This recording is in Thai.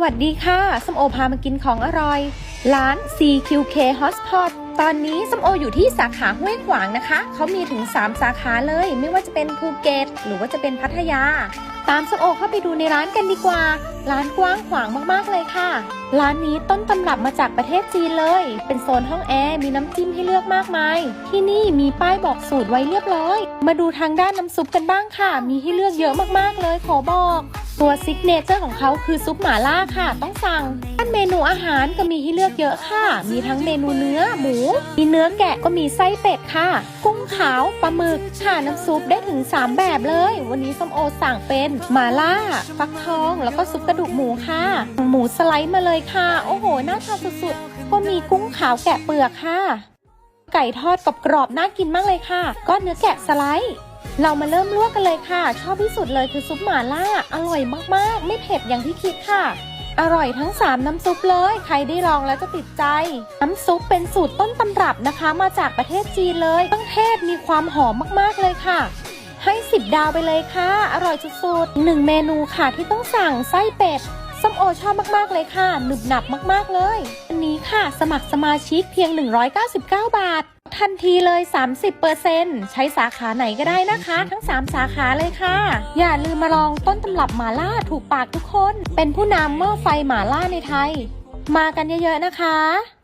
สวัสดีค่ะส้มโอพามากินของอร่อย ร้าน CQK Hotspot ตอนนี้ส้มโออยู่ที่สาขาห้วยขวางนะคะ เขามีถึง 3 สาขาเลย ไม่ว่าจะเป็นภูเก็ต หรือว่าจะเป็นพัทยา ตามส้มโอเข้าไปดูในร้านกันดีกว่า ร้านกว้างขวางมากๆเลยค่ะ ร้านนี้ต้นตำรับมาจากประเทศจีนเลย เป็นโซนห้องแอร์ มีน้ำจิ้มให้เลือกมากมาย ที่นี่มีป้ายบอกสูตรไว้เรียบร้อย มาดูทางด้านน้ำซุปกันบ้างค่ะ มีให้เลือกเยอะมากๆเลยขอบอก ตัวซิกเนเจอร์ของเขาคือซุปหม่าล่าค่ะ ต้องสั่งด้านเมนูอาหารก็มีให้เลือกเยอะค่ะ มีทั้งเมนูเนื้อหมู มีเนื้อแกะก็มีไส้เป็ดค่ะ กุ้งขาวปลาหมึกค่ะน้ำซุปได้ถึง 3 แบบเลย วันนี้ส้มโอสั่งเป็นหม่าล่า ฟักทอง แล้วก็ซุปกระดูกหมูค่ะ หมูสไลด์มาเลยค่ะ โอ้โหน่าทานสุดๆ ก็มีกุ้งขาวแกะเปลือกค่ะ ไก่ทอดกรอบๆน่ากินมากเลยค่ะ ก็เนื้อแกะสไลด์เรามาเริ่มลวกกันเลยค่ะ ชอบที่สุดเลยคือซุปหม่าล่า อร่อยมากๆ ไม่เผ็ดอย่างที่คิดค่ะ อร่อยทั้ง 3 น้ำซุปเลย ใครได้ลองแล้วจะติดใจ น้ำซุปเป็นสูตรต้นตำรับนะคะ มาจากประเทศจีนเลยเครื่องเทศมีความหอมมากๆเลยค่ะ ให้ 10 ดาวไปเลยค่ะ อร่อยสุดๆหนึ่งเมนูค่ะที่ต้องสั่งไส้เป็ดส้มโอชอบมากๆเลยค่ะหนึบหนับมากๆเลย อันนี้ค่ะสมัครสมาชิกเพียง 199 บาท ทันทีเลย 30%ใช้สาขาไหนก็ได้นะคะ ทั้ง 3 สาขาเลยค่ะ อย่าลืมมาลองต้นตำรับหมาล่าถูกปากทุกคน เป็นผู้นำหม้อไฟหมาล่าในไทย มากันเยอะๆนะคะ